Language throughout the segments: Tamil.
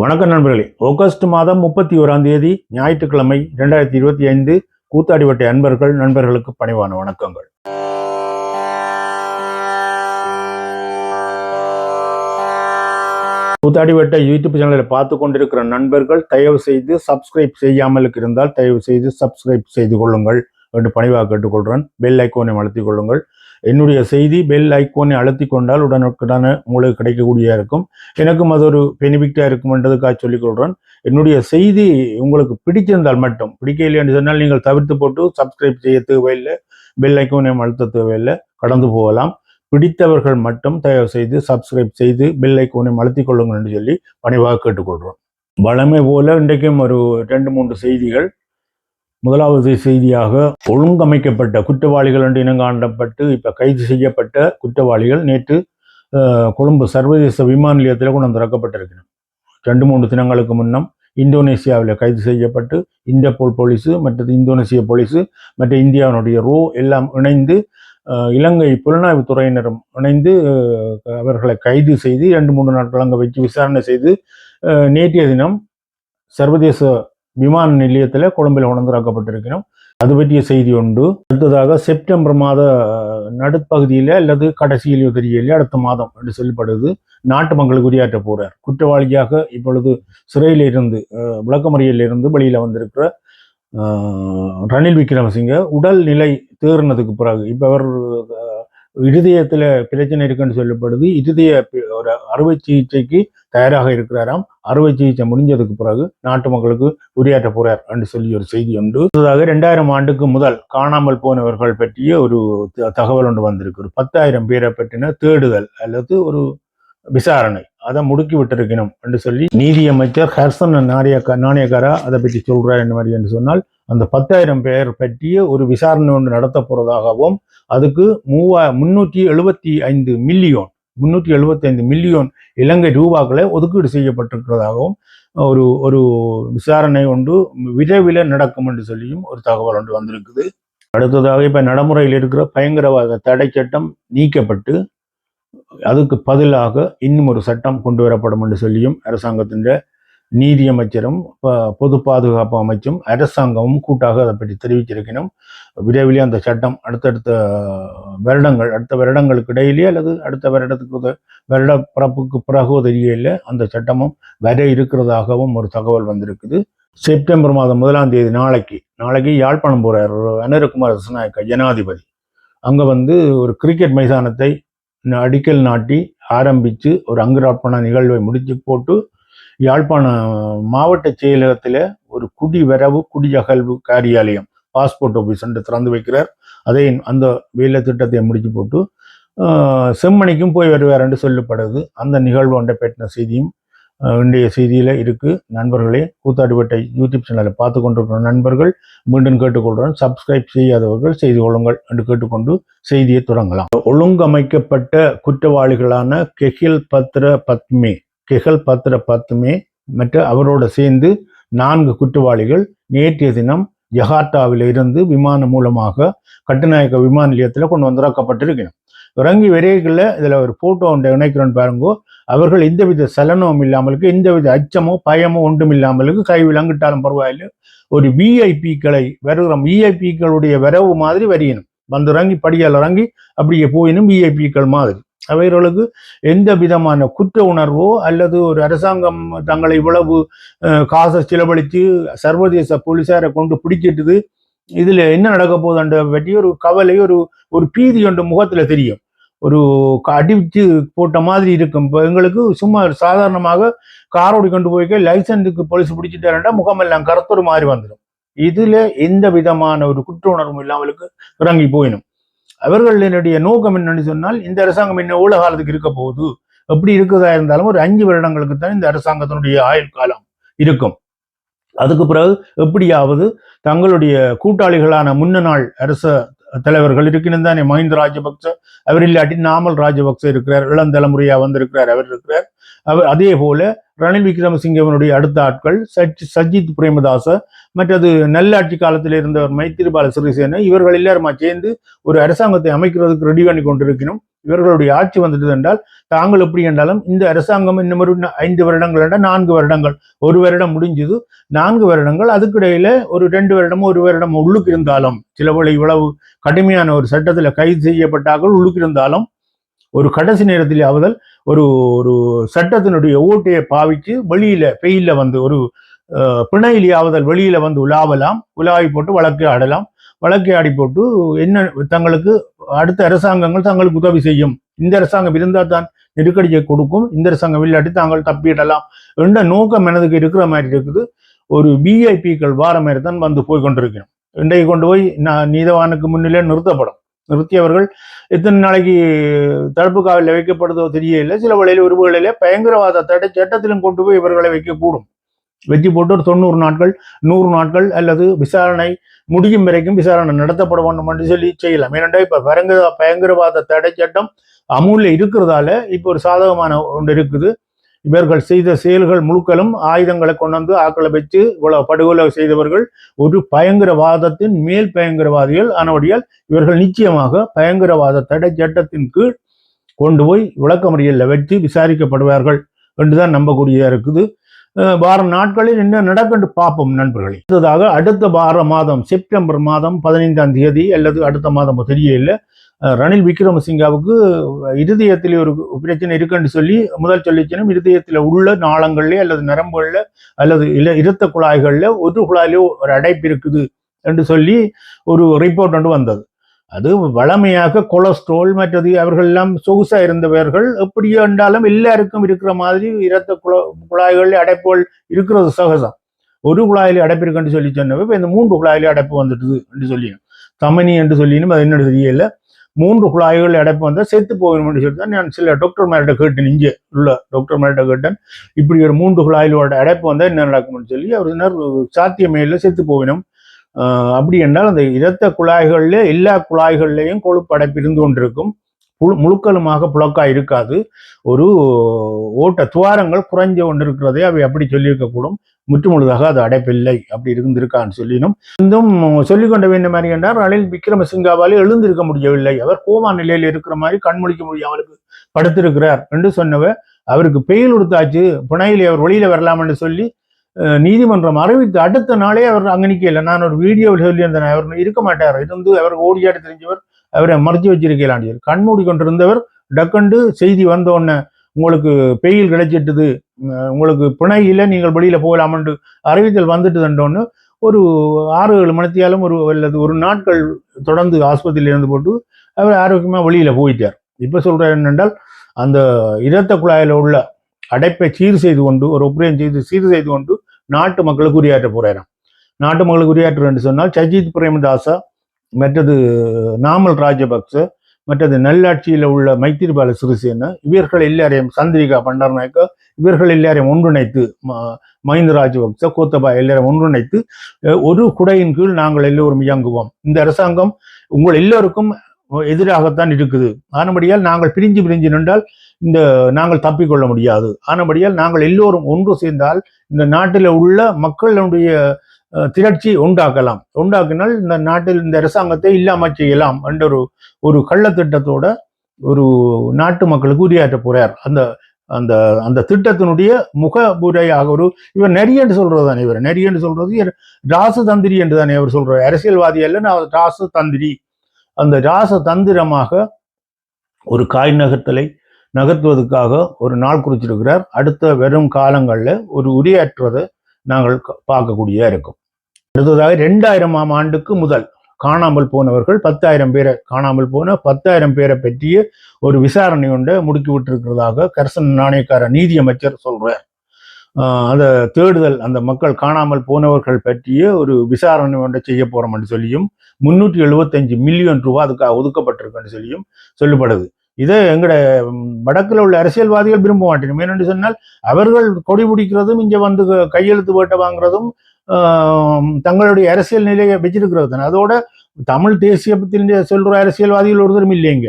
வணக்கம் நண்பர்களே. ஆகஸ்ட் மாதம் முப்பத்தி ஓராம் தேதி ஞாயிற்றுக்கிழமை இரண்டாயிரத்தி இருபத்தி ஐந்து கூத்தாடிவட்டை அன்பர்கள் நண்பர்களுக்கு பணிவான வணக்கங்கள். கூத்தாடிவட்டை யூடியூப் சேனலில் பார்த்து கொண்டிருக்கிற நண்பர்கள் தயவு செய்து சப்ஸ்கிரைப் செய்யாமல் இருந்தால் தயவு செய்து சப்ஸ்கிரைப் செய்து கொள்ளுங்கள். என்று பணிவாக கேட்டுக்கொள்கிறேன். பெல் ஐக்கோனை அழுத்திக் கொள்ளுங்கள். என்னுடைய செய்தி பெல் ஐக்கோனை அழுத்தி கொண்டால் உடனுக்குடான உங்களுக்கு கிடைக்கக்கூடிய இருக்கும். எனக்கும் அது ஒரு பெனிஃபிட்டாக இருக்கும் என்றதுக்காக சொல்லிக் கொள்கிறேன் என்னுடைய செய்தி உங்களுக்கு பிடிச்சிருந்தால் மட்டும் பிடிக்க இல்லையென்று சொன்னால் நீங்கள் தவிர்த்து போட்டு சப்ஸ்கிரைப் செய்ய தேவையில்லை பெல் ஐக்கோனை அழுத்த தேவையில்லை கடந்து போகலாம். பிடித்தவர்கள் மட்டும் தயவு செய்து சப்ஸ்கிரைப் செய்து பெல் ஐக்கோனை அழுத்தி கொள்ளுங்கள் என்று சொல்லி பணிவாக கேட்டுக்கொள்கிறோம் வளமை போல இன்றைக்கும் ஒரு ரெண்டு மூன்று செய்திகள் முதலாவது செய்தியாக ஒழுங்கமைக்கப்பட்ட குற்றவாளிகள் என்று இனங்காண்டப்பட்டு இப்போ கைது செய்யப்பட்ட குற்றவாளிகள் நேற்று கொழும்பு சர்வதேச விமான நிலையத்தில் கொண்டு வந்து ரெண்டு மூன்று தினங்களுக்கு முன்னம் இந்தோனேசியாவில் கைது செய்யப்பட்டு இன்டர்போல் போலீஸு மற்றது இந்தோனேசிய போலீஸு மற்ற இந்தியாவினுடைய ரோ எல்லாம் இணைந்து இலங்கை புலனாய்வு துறையினரும் இணைந்து அவர்களை கைது செய்து ரெண்டு மூன்று நாட்கள் அங்கே வச்சு விசாரணை செய்து நேற்றைய தினம் சர்வதேச விமான நிலையத்தில் கொழும்பில் உணர்ந்திராக்கப்பட்டிருக்கிறோம் அது பற்றிய செய்தி உண்டு. அடுத்ததாக செப்டம்பர் மாத நடுப்பகுதியில் அல்லது கடைசியிலோ தெரியலையோ அடுத்த மாதம் என்று சொல்லப்படுது. நாட்டு மக்களுக்கு உரையாற்ற போகிறார் குற்றவாளியாக இப்பொழுது சிறையில் இருந்து விளக்கமறியிலிருந்து வெளியில் இருந்து வந்திருக்கிற ரணில் விக்ரமசிங்க உடல் நிலை தேறினதுக்கு பிறகு இப்போ அவர் இருதயத்தில் பிரச்சனை இருக்குன்னு சொல்லப்படுது. இருதய ஒரு அறுவை சிகிச்சைக்கு தயாராக இருக்கிறாராம். அறுவை சிகிச்சை முடிஞ்சதுக்கு பிறகு நாட்டு மக்களுக்கு உரையாற்ற போறார் என்று சொல்லி ஒரு செய்தி உண்டு. அடுத்ததாக ரெண்டாயிரம் ஆண்டுக்கு முதல் காணாமல் போனவர்கள் பற்றிய ஒரு த- தகவல் ஒன்று வந்திருக்கு. ஒரு பத்தாயிரம் பேரை பற்றின தேடுதல் அல்லது ஒரு விசாரணை. அதை முடுக்கி விட்டிருக்கணும் என்று சொல்லி நீதியமைச்சர் ஹர்சன் நாணயக்கா நாணயக்காரா அதை பற்றி சொல்றார் என்ன மாதிரி என்று சொன்னால் அந்த பத்தாயிரம் பேர் பற்றிய ஒரு விசாரணை ஒன்று நடத்த போறதாகவும் அதுக்கு மூவா முன்னூற்றி எழுபத்தி ஐந்து மில்லியோன் முன்னூற்றி எழுபத்தி ஐந்து மில்லியோன் இலங்கை ரூபாக்களை ஒதுக்கீடு செய்யப்பட்டிருக்கிறதாகவும் ஒரு ஒரு விசாரணை ஒன்று விரைவில் நடக்கும் என்று சொல்லியும் ஒரு தகவல் ஒன்று வந்திருக்குது. அடுத்ததாக இப்போ நடைமுறையில் இருக்கிற பயங்கரவாத தடை சட்டம் நீக்கப்பட்டு அதுக்கு பதிலாக இன்னும் ஒரு சட்டம் கொண்டு வரப்படும் என்று சொல்லியும் அரசாங்கத்தின் நீதி அமைச்சரும் பொது பாதுகாப்பு அமைச்சும் அரசாங்கமும் கூட்டாக அதை பற்றி தெரிவிச்சிருக்கணும் விரைவிலே அந்த சட்டம் அடுத்தடுத்த வருடங்கள் அடுத்த வருடங்களுக்கு இடையிலே அல்லது அடுத்த வருடத்துக்கு உத- வருட பிறப்புக்கு பிறகு தெரியல அந்த சட்டமும் வர இருக்கிறதாகவும் ஒரு தகவல் வந்திருக்குது. செப்டம்பர் மாதம் முதலாம் தேதி நாளைக்கு நாளைக்கு யாழ்ப்பாணம் போகிறார் அனருக்குமார் ரசநாயக்க ஜனாதிபதி. அங்கே வந்து ஒரு கிரிக்கெட் மைதானத்தை அடிக்கல் நாட்டி ஆரம்பித்து ஒரு அங்குரார்ப்பண நிகழ்வை முடித்து போட்டு யாழ்ப்பாண மாவட்ட செயலகத்தில் ஒரு குடிவரவு குடியகல்வு காரியாலயம் பாஸ்போர்ட் ஆஃபீஸ் என்று திறந்து வைக்கிறார். அதை அந்த வேலை திட்டத்தை முடிச்சு போட்டு செம்மணிக்கும் போய் வருவார் என்று சொல்லப்படுது. அந்த நிகழ்வு ஒன்றை பற்றின செய்தியும் இன்றைய செய்தியில் இருக்குது நண்பர்களே கூத்தாடிப்பட்டை யூடியூப் சேனலை பார்த்து கொண்டிருக்கிற நண்பர்கள் மீண்டும் கேட்டுக்கொள்கிறேன். சப்ஸ்கிரைப் செய்யாதவர்கள் செய்து கொள்ளுங்கள் என்று கேட்டுக்கொண்டு செய்தியை தொடங்கலாம். ஒழுங்கமைக்கப்பட்ட குற்றவாளிகளான கெஹில் பத்ர பத்மே கெஹல் பத்திர பத்துமே மற்ற அவரோட சேர்ந்து நான்கு குற்றவாளிகள் நேற்றைய தினம் ஜகார்த்தாவில் இருந்து விமானம் மூலமாக கட்டுநாயக்க விமான நிலையத்தில் கொண்டு வந்து இறக்கப்பட்டிருக்கணும் இறங்கி விரைகளில் இதில் ஒரு ஃபோட்டோ ஒன்றை இணைக்கிறோன்னு பாருங்கோ. அவர்கள் எந்தவித சலனமும் இல்லாமலுக்கு எந்தவித அச்சமோ பயமோ ஒன்றும் இல்லாமலுக்கு கை விலங்கிட்டாலும் பரவாயில்ல. ஒரு விஐபிக்களை வருகிற விஐபிக்களுடைய வரவு மாதிரி வரையணும். வந்து இறங்கி படியால் இறங்கி அப்படியே போயினும் விஐபிக்கள் மாதிரி. அவைகளுக்கு எந்த விதமான குற்ற உணர்வோ அல்லது ஒரு அரசாங்கம் தங்களை இவ்வளவு காசை செலவழித்து சர்வதேச போலீசாரை கொண்டு பிடிச்சிட்டுது இதுல என்ன நடக்க போகுதுன்ற பற்றி ஒரு கவலை ஒரு ஒரு பீதி ஒன்று முகத்துல தெரியும். ஒரு க- அடிச்சு போட்ட மாதிரி இருக்கும். இப்போ எங்களுக்கு சும்மா ஒரு சாதாரணமாக காரோடி கொண்டு போய்க்க லைசன்ஸுக்கு போலீஸ் பிடிச்சிட்டாருண்டா முகமெல்லாம் கருத்துரு மாதிரி வந்துடும். இதுல எந்த விதமான ஒரு குற்ற உணர்வும் இல்லாமலுக்கு இறங்கி போயிடும் அவர்களினுடைய நோக்கம் என்னன்னு சொன்னால் இந்த அரசாங்கம் என்ன எவ்வளவு காலத்துக்கு இருக்க போகுது? எப்படி இருக்கதா இருந்தாலும் ஒரு அஞ்சு வருடங்களுக்கு தான் இந்த அரசாங்கத்தினுடைய ஆயுள் காலம் இருக்கும். அதுக்கு பிறகு எப்படியாவது தங்களுடைய கூட்டாளிகளான முன்ன நாள் அரச தலைவர்கள் இருக்கணும் தானே. மஹிந்த ராஜபக்ச அவர் இல்லாட்டி நாமல் ராஜபக்ச இருக்கிறார் இளம் தலைமுறையா வந்திருக்கிறார் அவர் இருக்கிறார். அவர் அதே போல ரணில் விக்ரமசிங்கவனுடைய அடுத்த ஆட்கள் சஜ் சஜித் பிரேமதாச மற்றது நல்லாட்சி காலத்தில் இருந்தவர் மைத்திரிபால சிறிசேன இவர்கள் எல்லாருமா சேர்ந்து ஒரு அரசாங்கத்தை அமைக்கிறதுக்கு ரெடி பண்ணி கொண்டிருக்கணும். இவர்களுடைய ஆட்சி வந்துட்டது என்றால் தாங்கள் எப்படி என்றாலும் இந்த அரசாங்கம் இன்னும் ஒரு ஐந்து வருடங்கள் என்றால் நான்கு வருடங்கள். ஒரு வருடம் முடிஞ்சது நான்கு வருடங்கள் அதுக்கிடையில ஒரு ரெண்டு வருடம் ஒரு வருடம் உள்ளுக்கு இருந்தாலும் சில இவ்வளவு கடுமையான ஒரு சட்டத்தில் கைது செய்யப்பட்டார்கள் உள்ளுக்கு இருந்தாலும் ஒரு கடைசி நேரத்தில் அவதல் ஒரு ஒரு சட்டத்தினுடைய ஓட்டையை பாவிச்சு வெளியில பெயில வந்து ஒரு அஹ், வெளியில வந்து உலாவலாம் உலாவி போட்டு வழக்கு ஆடலாம். வழக்கை ஆடி போட்டு என்ன தங்களுக்கு அடுத்த அரசாங்கங்கள் தங்களுக்கு உதவி செய்யும். இந்த அரசாங்கம் இருந்தால் தான் நெருக்கடியை கொடுக்கும். இந்த அரசாங்கம் இல்லாட்டி தாங்கள் தப்பிடலாம். என்ற நோக்கம் எனதுக்கு இருக்கிற மாதிரி இருக்குது. ஒரு விஐபிக்கள் வார மாதிரி தான் வந்து போய் கொண்டிருக்கணும் இன்றைக்கு கொண்டு போய் நான் நீதவானுக்கு முன்னிலே நிறுத்தப்படும். நிறுத்தியவர்கள் எத்தனை நாளைக்கு தடுப்பு காவலில் வைக்கப்படுதோ தெரியல சில வேளையில் ஒரு வேளையில பயங்கரவாத தடை சட்டத்திலும் கொண்டு போய் இவர்களை வைக்கக்கூடும். வெற்றி போட்டு ஒரு தொண்ணூறு நாட்கள் நூறு நாட்கள் அல்லது விசாரணை முடியும் வரைக்கும் விசாரணை நடத்தப்பட வேண்டும் என்று சொல்லி செய்யலாம். ஏனென்றால் இப்போ பயங்கர பயங்கரவாத தடை சட்டம் அமுல்ல இருக்கிறதால இப்போ ஒரு சாதகமான ஒன்று இருக்குது. இவர்கள் செய்த செயல்கள் முழுக்களும் ஆயுதங்களை கொண்டு வந்து ஆக்களை வச்சு இவ்வளவு படுகொலை செய்தவர்கள் ஒரு பயங்கரவாதத்தின் மேல் பயங்கரவாதிகள். ஆனபடியால் இவர்கள் நிச்சயமாக பயங்கரவாத தடை சட்டத்தின் கீழ் கொண்டு போய் விளக்கமறியலில் வச்சு விசாரிக்கப்படுவார்கள் என்றுதான் நம்பக்கூடியதாக இருக்குது. வாரம் நாட்களில் என்ன நடக்கண்டு பார்ப்போம் நண்பர்களே. அடுத்ததாக அடுத்த வார மாதம் செப்டம்பர் மாதம் பதினைந்தாம் தேதி அல்லது அடுத்த மாதம் தெரியல ரணில் விக்ரமசிங்காவுக்கு இருதயத்தில் ஒரு பிரச்சனை இருக்குன்னு சொல்லி முதல் சொல்லிச்சனும் இருதயத்தில் உள்ள நாளங்கள்ல அல்லது நரம்புகளில் அல்லது இல இரத்த குழாய்கள்ல ஒரு குழாயிலே ஒரு அடைப்பு இருக்குது என்று சொல்லி ஒரு ரிப்போர்ட் ஒன்று வந்தது. அது வளமையாக கொலஸ்ட்ரால் மற்றது அவர்கள் எல்லாம் சொகுசா இருந்தவர்கள் எப்படியோ என்றாலும் எல்லாருக்கும் இருக்கிற மாதிரி இரத்த குழ குழாய்கள் அடைப்புகள் இருக்கிறது சகஜம் ஒரு குழாயில் அடைப்பு இருக்குன்னு சொல்லி சொன்னவ இப்போ இந்த மூன்று குழாயில அடைப்பு வந்துட்டுது என்று சொல்லியும் தமனி என்று சொல்லினும் அது என்ன தெரியல. மூன்று குழாய்கள் அடைப்பு வந்தால் செத்து போகணும்னு சொல்லி தான் நான் சில டாக்டர் மேலிட்ட கேட்டேன். இங்கே உள்ள டாக்டர் மேலிட்ட கேட்டேன். இப்படி ஒரு மூன்று குழாயிலோட அடைப்பு வந்தால் என்ன நடக்கும்னு சொல்லி அவர் சாத்தியமே இல்லை செத்து போகணும் அப்படி என்றால் அந்த இரத்த குழாய்கள்ல எல்லா குழாய்கள்லையும் கொழுப்பு இருந்து கொண்டிருக்கும். புழு முழுக்கலுமாக புழக்காய் இருக்காது. ஒரு ஓட்ட துவாரங்கள் குறைஞ்சு கொண்டிருக்கிறதே அவை அப்படி சொல்லியிருக்கக்கூடும். முற்று முழுதாக அது அடைப்பில்லை. அப்படி இருந்திருக்கான்னு சொல்லினும். இன்னும் சொல்லிக்கொண்ட வேண்டும் மாதிரி என்றால் ரணில் விக்ரமசிங்காவால் எழுந்திருக்க முடியவில்லை. அவர் கோமா நிலையில் இருக்கிற மாதிரி கண்முழிக்க முடியும் அவருக்கு படுத்திருக்கிறார் என்று சொன்னவர். அவருக்கு பெயில் கொடுத்தாச்சு புனையில் அவர் வெளியில வரலாம் என்று சொல்லி நீதிமன்றம் அறிவித்து அடுத்த நாளே அவர் அங்கே நிற்கல நான் ஒரு வீடியோவில் சொல்லியிருந்தேன். அவர் இருக்க மாட்டார். இருந்து அவர் ஓடியாடி தெரிஞ்சவர் அவரை மறைச்சு வச்சிருக்கலாண்டியர் கண்மூடி கொண்டிருந்தவர் டக்கண்டு செய்தி வந்த உடனே உங்களுக்கு பெயில் கிடைச்சிட்டுது. உங்களுக்கு பிணை இல்லை. நீங்கள் வெளியில் போகலாம்னு அறிவித்தல் வந்துட்டுதுன்றோன்னு ஒரு ஆறு ஏழு மணித்தியாலும் ஒரு அல்லது ஒரு நாட்கள் தொடர்ந்து ஆஸ்பத்திரியில் இருந்து போட்டு அவர் ஆரோக்கியமாக வெளியில் போயிட்டார். இப்போ சொல்கிறார் என்னென்றால் அந்த இரத்த குழாயில் உள்ள அடைப்பை சீர் செய்து கொண்டு ஒரு ஒப்புரையம் செய்து சீர் செய்து கொண்டு நாட்டு மக்களுக்கு உரையாற்ற போகிறாராம் நாட்டு மக்களுக்கு உரையாற்றுறேன்னு சொன்னால் சஜித் பிரேமதாசா மற்றது நாமல் ராஜபக்ச மற்றது நல்லாட்சியில் உள்ள மைத்திரிபால சிறிசேன இவர்கள் எல்லாரையும் சந்திரிகா பண்டாரநாயக்கா இவர்கள் எல்லாரையும் ஒன்றிணைத்து ம- மஹிந்த ராஜபக்ச கோத்தபா எல்லாரையும் ஒன்றிணைத்து ஒரு குடையின் கீழ் நாங்கள் எல்லோரும் இயங்குவோம். இந்த அரசாங்கம் உங்கள் எல்லோருக்கும் எதிராகத்தான் இருக்குது. ஆனபடியால் நாங்கள் பிரிஞ்சு பிரிஞ்சு நின்றால் இந்த நாங்கள் தப்பிக்கொள்ள முடியாது. ஆனபடியால் நாங்கள் எல்லோரும் ஒன்று சேர்ந்தால் இந்த நாட்டில் உள்ள மக்களுடைய திரட்சி உண்டாக்கலாம். உண்டாக்கினால் இந்த நாட்டில் இந்த அரசாங்கத்தை இல்லாமல் செய்யலாம் என்ற ஒரு ஒரு கள்ளத்திட்டத்தோட ஒரு நாட்டு மக்களுக்கு உரையாற்ற போறார். அந்த அந்த அந்த திட்டத்தினுடைய முகபுரையாக ஒரு இவர் நெறியன்று சொல்றது தானே இவர்? நெறியன்று சொல்றது ராசு தந்திரி என்று தானே அவர் சொல்றாரு. அரசியல்வாதி அல்ல நான் ராசு தந்திரி அந்த ராச தந்திரமாக ஒரு காய் நகர்த்தலை நகர்த்துவதற்காக ஒரு நாள் குறிச்சிருக்கிறார். அடுத்த வெறும் காலங்களில் ஒரு உரையாற்றுவதை நாங்கள் க- இருக்கும். அடுத்ததாக ரெண்டாயிரமாம் ஆண்டுக்கு முதல் காணாமல் போனவர்கள் பத்தாயிரம் பேரை காணாமல் போன பத்தாயிரம் பேரை பற்றிய ஒரு விசாரணை ஒன்றை முடுக்கி விட்டிருக்கிறதாக கரசன் நாணயக்கார நீதியமைச்சர் சொல்றார். அந்த தேடுதல் அந்த மக்கள் காணாமல் போனவர்கள் பற்றிய ஒரு விசாரணை ஒன்றை செய்ய போறோம்னு சொல்லியும் முன்னூற்றி எழுபத்தஞ்சு மில்லியன் ரூபா அதுக்காக ஒதுக்கப்பட்டிருக்குன்னு சொல்லியும் சொல்லப்படுது இதை எங்கட வடக்கில் உள்ள அரசியல்வாதிகள் விரும்ப மாட்டேன் ஏனென்று சொன்னால் அவர்கள் கொடி பிடிக்கிறதும் இங்கே வந்து கையெழுத்து போட்ட வாங்குறதும் தங்களுடைய அரசியல் நிலையை வச்சிருக்கிறது தான். அதோட தமிழ் தேசியத்தின் சொல்ற அரசியல்வாதிகள் ஒருத்தரும் இல்லைங்க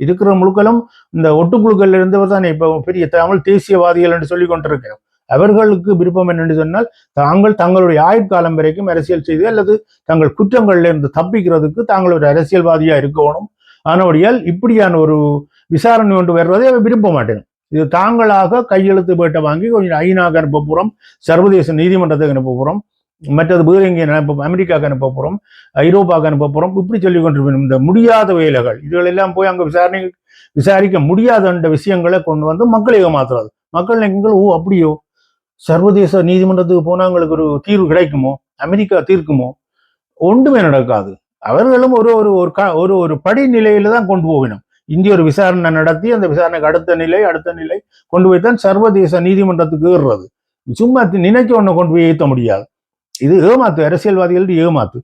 இருக்கிற முழுக்களும் இந்த ஒட்டுக்குழுக்கள் இருந்தவர் தானே. இப்போ பெரிய தமிழ் தேசியவாதிகள் என்று சொல்லி கொண்டிருக்கிறோம். அவர்களுக்கு விருப்பம் என்னென்று சொன்னால் தாங்கள் தங்களுடைய ஆயுட்காலம் வரைக்கும் அரசியல் செய்து அல்லது தங்கள் குற்றங்கள்ல இருந்து தப்பிக்கிறதுக்கு தாங்கள் ஒரு அரசியல்வாதியா இருக்கணும். ஆனபடியால் இப்படியான ஒரு விசாரணை ஒன்று வருவதை அவர் விரும்ப மாட்டேன். இது தாங்களாக கையெழுத்து பேட்டை வாங்கி கொஞ்சம் ஐநாக்கு அனுப்ப போகிறோம் சர்வதேச நீதிமன்றத்துக்கு அனுப்ப போகிறோம் மற்றது வேறு எங்கே அனுப்ப அமெரிக்காவுக்கு அனுப்ப போகிறோம் ஐரோப்பாவுக்கு அனுப்ப போகிறோம் இப்படி சொல்லி இந்த முடியாத வேலைகள் இதுகளெல்லாம் போய் அங்கே விசாரணை விசாரிக்க முடியாத விஷயங்களை கொண்டு வந்து மக்களை ஏமாத்துறது. மக்கள் நினைக்குங்கள் ஓ அப்படியோ சர்வதேச நீதிமன்றத்துக்கு போனால் அவங்களுக்கு ஒரு தீர்வு கிடைக்குமோ? அமெரிக்கா தீர்க்குமோ? ஒன்றுமே நடக்காது. அவர்களும் ஒரு ஒரு ஒரு க- ஒரு ஒரு படிநிலையில தான் கொண்டு போகணும். இந்திய ஒரு விசாரணை நடத்தி அந்த விசாரணைக்கு அடுத்த நிலை அடுத்த நிலை கொண்டு போய் தான் சர்வதேச நீதிமன்றத்துக்கு ஏறுறது. சும்மா தி- நினைச்ச கொண்டு போய் ஏற்ற முடியாது. இது ஏமாத்து அரசியல்வாதிகள் ஏமாத்து.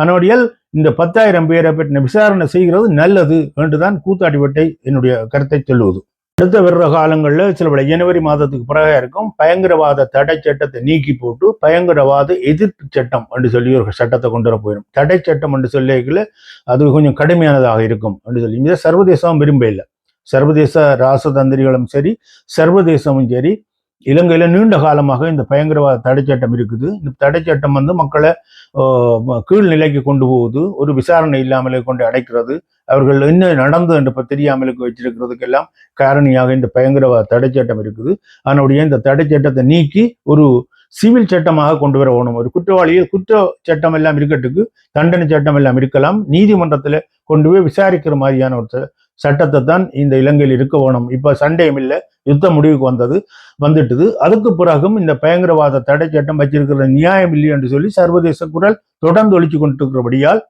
அதனுடையால் இந்த பத்தாயிரம் பேரை பற்றின விசாரணை செய்கிறது நல்லது என்றுதான் கூத்தாடிப்பட்டை என்னுடைய கருத்தை சொல்லுவது. அடுத்த வர்ற காலங்களில் சில பல ஜனவரி மாதத்துக்கு பிறகு இருக்கும். பயங்கரவாத தடை சட்டத்தை நீக்கி போட்டு பயங்கரவாத எதிர்ப்பு சட்டம் என்று சொல்லி ஒரு சட்டத்தை கொண்டு வர போயிடும். தடை சட்டம் என்று சொல்லிக்கல அது கொஞ்சம் கடுமையானதாக இருக்கும் என்று சொல்லி. இதை சர்வதேசம் விரும்ப இல்லை. சர்வதேச ராசதந்திரிகளும் சரி சர்வதேசமும் சரி இலங்கையில நீண்ட காலமாக இந்த பயங்கரவாத தடை சட்டம் இருக்குது. இந்த தடை சட்டம் வந்து மக்களை கீழ்நிலைக்கு கீழ் நிலைக்கு கொண்டு போகுது ஒரு விசாரணை இல்லாமலே கொண்டு அடைக்கிறது. அவர்கள் என்ன நடந்தது என்று தெரியாமலுக்கு வச்சிருக்கிறதுக்கெல்லாம் காரணியாக இந்த பயங்கரவாத தடை சட்டம் இருக்குது. அதனுடைய இந்த தடை சட்டத்தை நீக்கி ஒரு சிவில் சட்டமாக கொண்டு வர வேணும். ஒரு குற்றவாளியில் குற்ற சட்டம் எல்லாம் இருக்கட்டுக்கு தண்டனை சட்டம் எல்லாம் இருக்கலாம் நீதிமன்றத்தில் கொண்டு போய் விசாரிக்கிற மாதிரியான ஒரு சட்டத்தை தான் இந்த இலங்கையில் இருக்க வேணும். இப்போ சண்டையும் இல்லை. யுத்த முடிவுக்கு வந்தது வந்துட்டுது. அதுக்கு பிறகும் இந்த பயங்கரவாத தடை சட்டம் வச்சிருக்கிற நியாயம் இல்லை என்று சொல்லி சர்வதேச குரல் தொடர்ந்து ஒழிச்சு கொண்டிருக்கிறபடியால்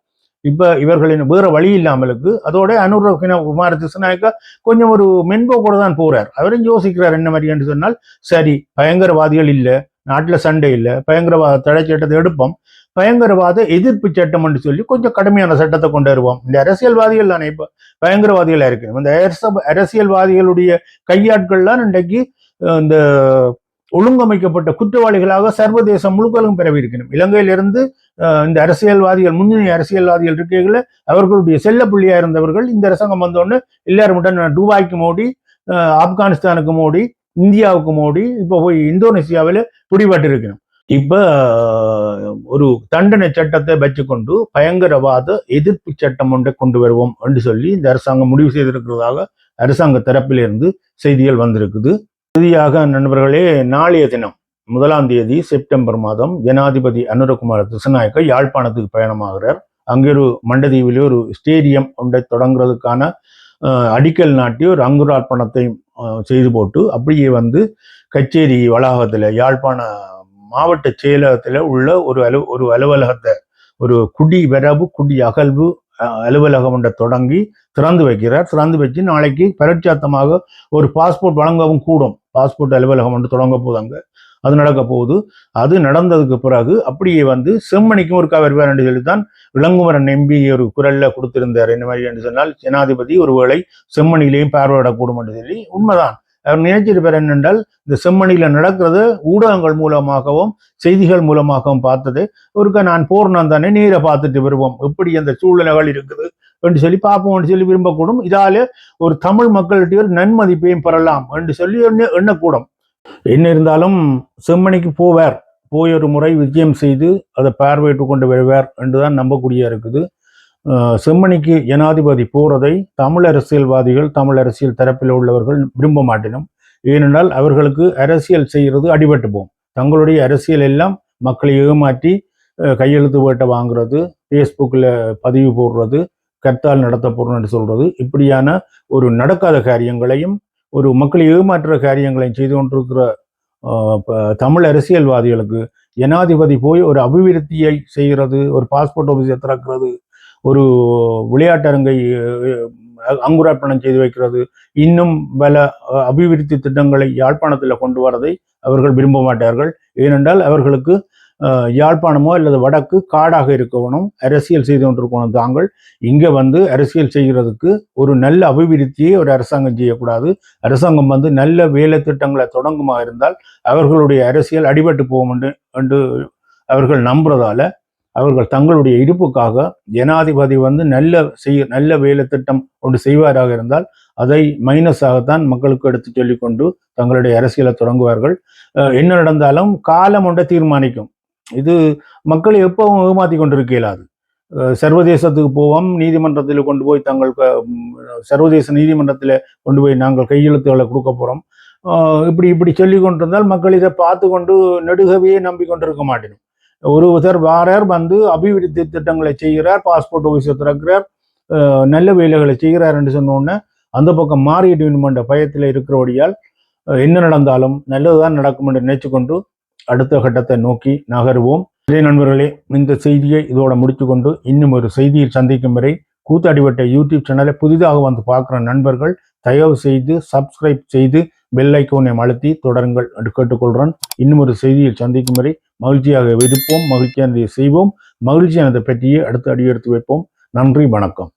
இப்போ இவர்களின் வேற வழி இல்லாமலுக்கு அதோட அனுரகின குமார திசுநாயக்கா கொஞ்சம் ஒரு மென்போக்கோடு தான் போறார். அவரும் யோசிக்கிறார் என்ன மாதிரி என்று சொன்னால் சரி பயங்கரவாதிகள் இல்லை. நாட்டில் சண்டை இல்லை பயங்கரவாத தடை சட்டத்தை எடுப்போம். பயங்கரவாத எதிர்ப்பு சட்டம் என்று சொல்லி கொஞ்சம் கடுமையான சட்டத்தை கொண்டு வருவோம். இந்த அரசியல்வாதிகள் தானே இப்போ பயங்கரவாதிகளாக இருக்கு. இந்த அரச- அரசியல்வாதிகளுடைய கையாட்கள்லாம் இன்றைக்கு இந்த ஒழுங்கமைக்கப்பட்ட குற்றவாளிகளாக சர்வதேசம் முழுக்கலும் பரவி இருக்கணும் இலங்கையிலிருந்து இந்த அரசியல்வாதிகள் முன்னணி அரசியல்வாதிகள் இருக்கைகளை அவர்களுடைய செல்ல புள்ளியாக இருந்தவர்கள் இந்த அரசாங்கம் வந்தோடனே எல்லாரும் மட்டும் துபாய்க்கு மோடி ஆப்கானிஸ்தானுக்கு மோடி இந்தியாவுக்கு மோடி இப்போ போய் இந்தோனேசியாவில் பிடிபட்டிருக்கணும். இப்போ ஒரு தண்டனை சட்டத்தை வச்சுக்கொண்டு பயங்கரவாத எதிர்ப்பு சட்டம் ஒன்றை கொண்டு வருவோம் என்று சொல்லி இந்த அரசாங்கம் முடிவு செய்திருக்கிறதாக அரசாங்க தரப்பிலிருந்து செய்திகள் வந்திருக்குது. இறுதியாக நண்பர்களே நாளைய தினம் முதலாம் தேதி செப்டம்பர் மாதம் ஜனாதிபதி அனுரகுமார திசநாயக்க யாழ்ப்பாணத்துக்கு பயணமாகிறார். அங்கே ஒரு மண்டதீவிலே ஒரு ஸ்டேடியம் ஒன்றை தொடங்குறதுக்கான அடிக்கல் நாட்டி ஒரு அங்குரார்ப்பணத்தை செய்து போட்டு அப்படியே வந்து கச்சேரி வளாகத்தில் யாழ்ப்பாண மாவட்ட செயலகத்தில் உள்ள ஒரு அலு ஒரு அலுவலகத்தை ஒரு குடி வரவு குடி அகழ்வு அஹ், அலுவலகம் ஒன்றை தொடங்கி திறந்து வைக்கிறார். திறந்து வச்சு நாளைக்கு பரட்சாத்தமாக ஒரு பாஸ்போர்ட் வழங்கவும் கூடும். பாஸ்போர்ட் அலுவலகம் ஒன்று தொடங்க போதாங்க அது நடக்க போகுது. அது நடந்ததுக்கு பிறகு அப்படியே வந்து செம்மணிக்கும் ஒரு வருவார் என்று சொல்லித்தான் இளங்குமரன் எம்பி ஒரு குரல்ல கொடுத்திருந்தார். இந்த மாதிரி என்று சொன்னால் ஜனாதிபதி ஒருவேளை செம்மணியிலையும் பார்வையிடக்கூடும் என்று சொல்லி. உண்மைதான். அவர் நினைச்சிருப்பார் என்னென்றால் இந்த செம்மணியில நடக்கிறது ஊடகங்கள் மூலமாகவும் செய்திகள் மூலமாகவும் பார்த்தது. ஒருக்க நான் போர்ணம் தானே நீரை பார்த்துட்டு வருவோம். எப்படி அந்த சூழ்நிலைகள் இருக்குது என்று சொல்லி பார்ப்போம்னு சொல்லி விரும்பக்கூடும். இதால ஒரு தமிழ் மக்கள்கிட்ட ஒரு நன்மதிப்பையும் பெறலாம் என்று சொல்லி எண்ணக்கூடும். என்ன இருந்தாலும் செம்மணிக்கு போவார். போய் ஒரு முறை விஜயம் செய்து அதை பார்வையிட்டு கொண்டு வருவார் என்றுதான் நம்பக்கூடிய இருக்குது. செம்மணிக்கு ஜனாதிபதி போறதை தமிழ் அரசியல்வாதிகள் தமிழ் அரசியல் தரப்பில் உள்ளவர்கள் விரும்ப மாட்டினும். ஏனென்றால் அவர்களுக்கு அரசியல் செய்கிறது அடிபட்டு போகும் தங்களுடைய அரசியல் எல்லாம் மக்களை ஏமாற்றி கையெழுத்து வேட்டை வாங்குறது ஃபேஸ்புக்கில் பதிவு போடுறது கர்த்தால் நடத்த என்று சொல்கிறது இப்படியான ஒரு நடக்காத காரியங்களையும் ஒரு மக்களை ஏமாற்றுற காரியங்களையும் செய்து கொண்டிருக்கிற தமிழ் அரசியல்வாதிகளுக்கு ஜனாதிபதி போய் ஒரு அபிவிருத்தியை செய்கிறது ஒரு பாஸ்போர்ட் ஆஃபீஸை திறக்கிறது ஒரு விளையாட்டரங்கை அங்குரார்ப்பணம் செய்து வைக்கிறது இன்னும் பல அபிவிருத்தி திட்டங்களை யாழ்ப்பாணத்தில் கொண்டு வரதை அவர்கள் விரும்ப மாட்டார்கள். ஏனென்றால் அவர்களுக்கு யாழ்ப்பாணமோ அல்லது வடக்கு காடாக இருக்கணும் அரசியல் செய்து கொண்டிருக்கணும் தாங்கள். இங்கே வந்து அரசியல் செய்கிறதுக்கு ஒரு நல்ல அபிவிருத்தியை ஒரு அரசாங்கம் செய்யக்கூடாது. அரசாங்கம் வந்து நல்ல வேலை திட்டங்களை தொடங்குமா இருந்தால் அவர்களுடைய அரசியல் அடிபட்டு போகும் என்று என்று அவர்கள் நம்புறதால அவர்கள் தங்களுடைய இருப்புக்காக ஜனாதிபதி வந்து நல்ல செய்ய நல்ல வேலை திட்டம் ஒன்று செய்வாராக இருந்தால் அதை மைனஸாகத்தான் மக்களுக்கு எடுத்து சொல்லிக்கொண்டு தங்களுடைய அரசியலை தொடங்குவார்கள். என்ன நடந்தாலும் காலம் ஒன்றை தீர்மானிக்கும். இது மக்களை எப்பவும் ஏமாத்தி கொண்டிருக்க இயலாது. சர்வதேசத்துக்கு போவோம் நீதிமன்றத்தில் கொண்டு போய் தங்கள் சர்வதேச நீதிமன்றத்தில் கொண்டு போய் நாங்கள் கையெழுத்துகளை கொடுக்க போகிறோம் இப்படி இப்படி சொல்லி கொண்டிருந்தால் மக்கள் இதை பார்த்து கொண்டு நெடுகவையே நம்பிக்கொண்டிருக்க மாட்டேன் ஒருவர் வாரார் வந்து அபிவிருத்தி திட்டங்களை செய்கிறார் பாஸ்போர்ட் ஆஃபீஸை திறக்கிறார் நல்ல வேலைகளை செய்கிறார் என்று சொன்னோடனே அந்த பக்கம் மாறிட்டு வேணுமென்ற பயத்தில் இருக்கிறபடியால் என்ன நடந்தாலும் நல்லதுதான் நடக்கும் என்று நினைச்சுக்கொண்டு அடுத்த கட்டத்தை நோக்கி நகருவோம். இதே நண்பர்களே இந்த செய்தியை இதோட முடித்துக்கொண்டு இன்னும் ஒரு செய்தியில் சந்திக்கும் வரை கூத்தாடிவட்ட யூடியூப் சேனலை புதிதாக வந்து பார்க்குற நண்பர்கள் தயவு செய்து சப்ஸ்கிரைப் செய்து பெல் ஐக்கோனை அழுத்தி தொடருங்கள் என்று கேட்டுக்கொள்கிறேன் இன்னும் ஒரு செய்தியில் சந்திக்கும் வரை மகிழ்ச்சியாக இருப்போம் மகிழ்ச்சியானதை செய்வோம். மகிழ்ச்சியானதை பற்றியே அடுத்து அடியெடுத்து வைப்போம். நன்றி வணக்கம்.